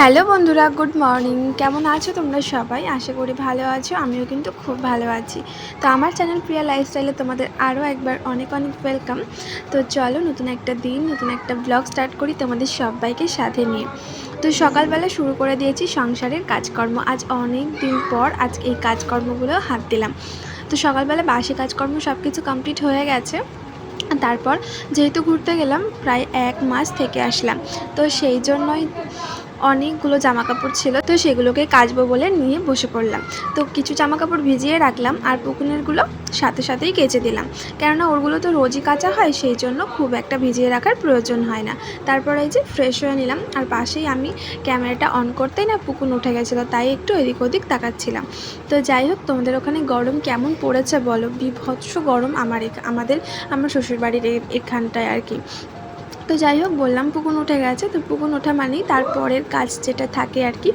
Hello বন্ধুরা, good morning. কেমন আছো তোমরা সবাই? আশা করি ভালো আছো, আমিও কিন্তু খুব ভালো আছি। তো আমার চ্যানেল প্রিয়া লাইফস্টাইলে তোমাদের আরও একবার অনেক অনেক ওয়েলকাম। তো চলো নতুন একটা দিন, নতুন একটা ব্লগ স্টার্ট করি তোমাদের সবাইকে সাথে নিয়ে। তো সকালবেলা শুরু করে দিয়েছি সংসারের কাজকর্ম। আজ অনেক দিন পর আজ এই কাজকর্মগুলো হাত দিলাম। তো সকালবেলা বাসি কাজকর্ম সব কিছু কমপ্লিট হয়ে গেছে। তারপর যেহেতু ঘুরতে গেলাম, প্রায় এক মাস থেকে আসলাম। তো সেই জন্যই অনেকগুলো জামা কাপড় ছিল, তো সেগুলোকে কাচবো বলে নিয়ে বসে পড়লাম। তো কিছু জামা কাপড় ভিজিয়ে রাখলাম আর পুকুনেরগুলো সাথে সাথেই কেচে দিলাম। কেননা ওগুলো তো রোজই কাঁচা হয়, সেই জন্য খুব একটা ভিজিয়ে রাখার প্রয়োজন হয় না। তারপরে এই যে ফ্রেশ হয়ে নিলাম, আর পাশেই আমি ক্যামেরাটা অন করতেই না পুকুন উঠে গেছিল, তাই একটু এদিক ওদিক তাকাচ্ছিলাম। তো যাই হোক, তোমাদের ওখানে গরম কেমন পড়েছে বলো? বিভৎস গরম আমার আমাদের, আমার শ্বশুরবাড়ির এখানটায় আর কি। তো যাই হোক, বললাম পুকুন উঠে গেছে, তো পুকুন ওঠা মানেই তারপরের কাজ যেটা থাকে আর কি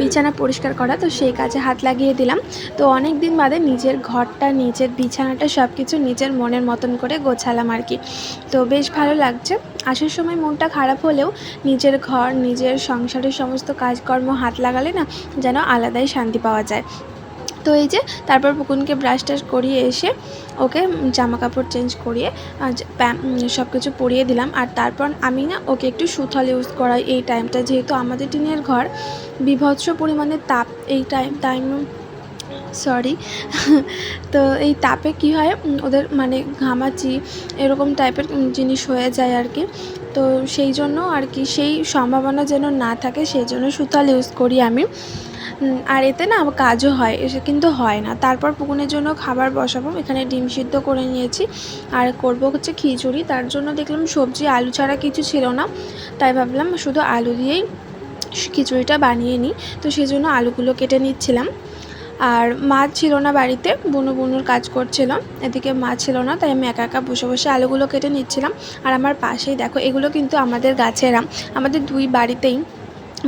বিছানা পরিষ্কার করা, তো সেই কাজে হাত লাগিয়ে দিলাম। তো অনেক দিন বাদে নিজের ঘরটা, নিজের বিছানাটা সব কিছু নিজের মনের মতন করে গোছালাম আর কি। তো বেশ ভালো লাগছে। আসার সময় মনটা খারাপ হলেও নিজের ঘর, নিজের সংসারের সমস্ত কাজকর্ম হাত লাগালে না যেন আলাদাই শান্তি পাওয়া যায়। তো এই যে, তারপর পুকুনকে ব্রাশ টাশ করিয়ে এসে ওকে জামা কাপড় চেঞ্জ করিয়ে সব কিছু পরিয়ে দিলাম। আর তারপর আমি না ওকে একটু সুথল ইউজ করাই এই টাইমটা যেহেতু আমাদের টিনের ঘর বিভৎস পরিমাণে তাপ এই টাইম টাইম সরি তো এই তাপে কি হয় ওদের মানে ঘামাচি এরকম টাইপের জিনিস হয়ে যায় আর কি। তো সেই জন্য আর কি, সেই সম্ভাবনা যেন না থাকে, সেই জন্য সুতাল ইউজ করি আমি। আর এতে না কাজও হয়, এসে কিন্তু হয় না। তারপর পুকুনের জন্য খাবার বসাবো, এখানে ডিম সিদ্ধ করে নিয়েছি। আর করব হচ্ছে খিচুড়ি, তার জন্য দেখলাম সবজি, আলু ছাড়া কিছু ছিল না। তাই ভাবলাম শুধু আলু দিয়েই খিচুড়িটা বানিয়ে নিই। তো সেই জন্য আলুগুলো কেটে নিচ্ছিলাম। আর মা ছিল না বাড়িতে, বুনু বুনুর কাজ করছিল। এদিকে মা ছিল না, তাই আমি একা একা বসে বসে আলুগুলো কেটে নিচ্ছিলাম। আর আমার পাশেই দেখো, এগুলো কিন্তু আমাদের গাছের আম আমাদের দুই বাড়িতেই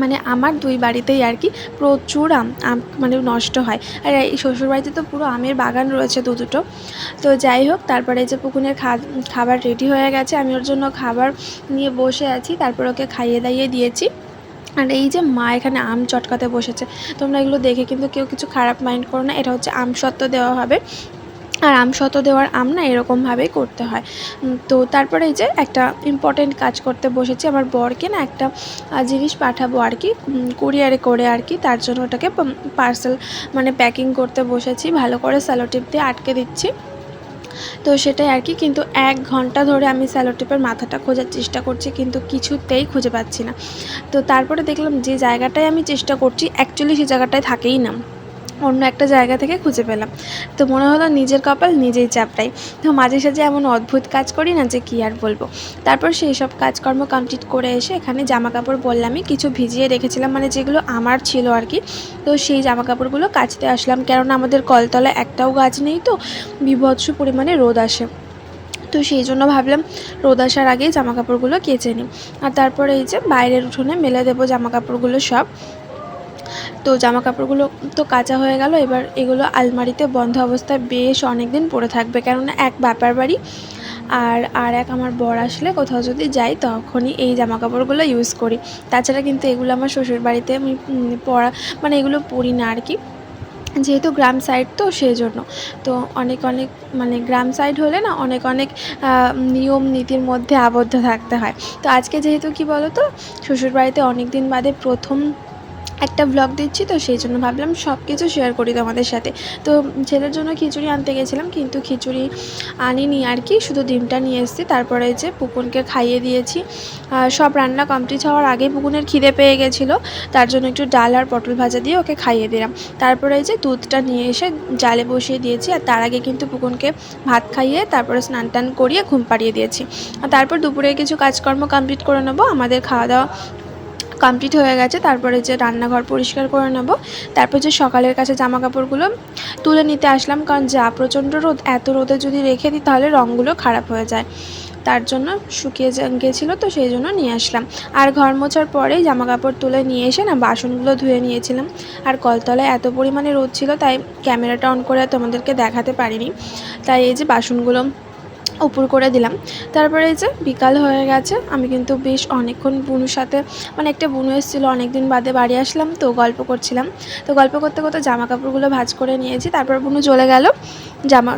মানে আমার দুই বাড়িতেই আর কি প্রচুর আম আম মানে নষ্ট হয়। আর এই শ্বশুরবাড়িতে তো পুরো আমের বাগান রয়েছে দু দুটো। তো যাই হোক, তারপরে এই যে পুকুনের খাবার রেডি হয়ে গেছে, আমি ওর জন্য খাবার নিয়ে বসে আছি, তারপর ওকে খাইয়ে দাইয়ে দিয়েছি। আর এই যে মা এখানে আম চটকাতে বসেছে, তোমরা এগুলো দেখে কিন্তু কেউ কিছু খারাপ মাইন্ড করো না, এটা হচ্ছে আম সত্ত্ব দেওয়া হবে। আর আম সত্ত্ব দেওয়ার আম না এরকমভাবেই করতে হয়। তো তারপরে এই যে একটা ইম্পর্টেন্ট কাজ করতে বসেছি, আমার বরকে না একটা জিনিস পাঠাবো আর কি কুরিয়ারে করে আর কি, তার জন্য ওটাকে পার্সেল মানে প্যাকিং করতে বসেছি, ভালো করে স্যালোটিপ দিয়ে আটকে দিচ্ছি। তো সেটাই আর কি, কিন্তু এক ঘণ্টা ধরে আমি স্যালোটেপের মাথাটা খোঁজার চেষ্টা করছি, কিন্তু কিছুতেই খুঁজে পাচ্ছি না। তো তারপরে দেখলাম যে জায়গাটায় আমি চেষ্টা করছি অ্যাকচুয়ালি সে জায়গাটায় থাকেই না। অন্য একটা জায়গা থেকে খুঁজে পেলাম। তো মনে হলো নিজের কপাল নিজেই চাপড়াই। তো মাঝে সাঝে এমন অদ্ভুত কাজ করি না যে কী আর বলব। তারপর সেই সব কাজকর্ম কমপ্লিট করে এসে এখানে জামা কাপড় বললামই, কিছু ভিজিয়ে রেখেছিলাম মানে যেগুলো আমার ছিল আর কি। তো সেই জামা কাপড়গুলো কাচতে আসলাম, কেননা আমাদের কলতলায় একটাও গাছ নেই তো, বিভৎস পরিমাণে রোদ আসে। তো সেই জন্য ভাবলাম রোদ আসার আগেই জামা কাপড়গুলো কেচে নিই। আর তারপরে এই যে বাইরের উঠোনে মেলে দেবো জামা কাপড়গুলো সব। তো জামা কাপড়গুলো তো কাঁচা হয়ে গেল। এবার এগুলো আলমারিতে বন্ধ অবস্থায় বেশ অনেক দিন পড়ে থাকবে। কেননা এক বাপার বাড়ি আর আর এক আমার বর আসলে কোথাও যদি যাই তখনই এই জামা কাপড়গুলো ইউজ করি। তাছাড়া কিন্তু এগুলো আমার শ্বশুর বাড়িতে আমি পরা মানে এগুলো পরি না আর কি। যেহেতু গ্রাম সাইড তো সেই জন্য তো অনেক অনেক মানে গ্রাম সাইড হলে না অনেক অনেক নিয়ম নীতির মধ্যে আবদ্ধ থাকতে হয়। তো আজকে যেহেতু কি বলো তো শ্বশুরবাড়িতে অনেক দিন বাদে প্রথম একটা ব্লগ দিচ্ছি, তো সেই জন্য ভাবলাম সব কিছু শেয়ার করি তোমাদের সাথে। তো ছেলের জন্য খিচুড়ি আনতে গেছিলাম, কিন্তু খিচুড়ি আনিনি আর কি, শুধু ডিমটা নিয়ে এসেছি। তারপরে যে পুকুনকে খাইয়ে দিয়েছি। সব রান্না কমপ্লিট হওয়ার আগে পুকুনের খিদে পেয়ে গেছিল, তার জন্য একটু ডাল আর পটল ভাজা দিয়ে ওকে খাইয়ে দিলাম। তারপরে যে দুধটা নিয়ে এসে জালে বসিয়ে দিয়েছি, আর তার আগে কিন্তু পুকুনকে ভাত খাইয়ে তারপরে স্নান টান করিয়ে ঘুম পাড়িয়ে দিয়েছি। আর তারপর দুপুরে কিছু কাজকর্ম কমপ্লিট করে নেব, আমাদের খাওয়া দাওয়া কমপ্লিট হয়ে গেছে, তারপরে যে রান্নাঘর পরিষ্কার করে নেব, তারপর যে সকালের কাছে জামা কাপড়গুলো তুলে নিতে আসলাম, কারণ যা প্রচণ্ড রোদ, এত রোদে যদি রেখে দিই, তাহলে রঙগুলো খারাপ হয়ে যায়। তার জন্য শুকিয়ে গেছিল তো, সেই জন্য নিয়ে আসলাম। আর ঘর মোছার পরেই জামা কাপড় তুলে নিয়ে এসে না, বাসনগুলো ধুয়ে নিয়েছিলাম। আর কলতলায় এত পরিমাণে রোদ ছিল, তাই ক্যামেরাটা অন করে তোমাদেরকে দেখাতে পারিনি। তাই এই যে বাসনগুলো উপর করে দিলাম। তারপরে এই যে বিকাল হয়ে গেছে, আমি কিন্তু বেশ অনেকক্ষণ বুনুর সাথে মানে একটা বুনু এসেছিল অনেক দিন বাদে বাড়ি আসলাম, তো গল্প করছিলাম। তো গল্প করতে করতে জামা কাপড়গুলো ভাজ করে নিয়েছি, তারপর বুনু চলে গেল, জামা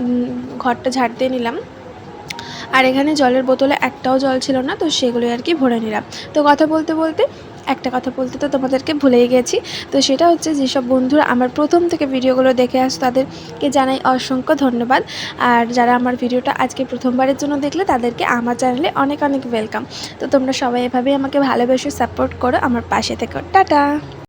ঘরটা ঝাড় দিয়ে নিলাম। আর এখানে জলের বোতলে একটাও জল ছিল না, তো সেগুলো আর কি ভরে নিলাম। তো কথা বলতে বলতে একটা কথা বলতে তো তোমাদেরকে ভুলেই গেছি। তো সেটা হচ্ছে যেসব বন্ধুরা আমার প্রথম থেকে ভিডিওগুলো দেখে আস তাদেরকে জানাই অসংখ্য ধন্যবাদ। আর যারা আমার ভিডিওটা আজকে প্রথমবারের জন্য দেখলে, তাদেরকে আমার চ্যানেলে অনেক অনেক ওয়েলকাম তো তোমরা সবাই এভাবেই আমাকে ভালোবেসে সাপোর্ট করো। আমার পাশে থেকে। টাটা!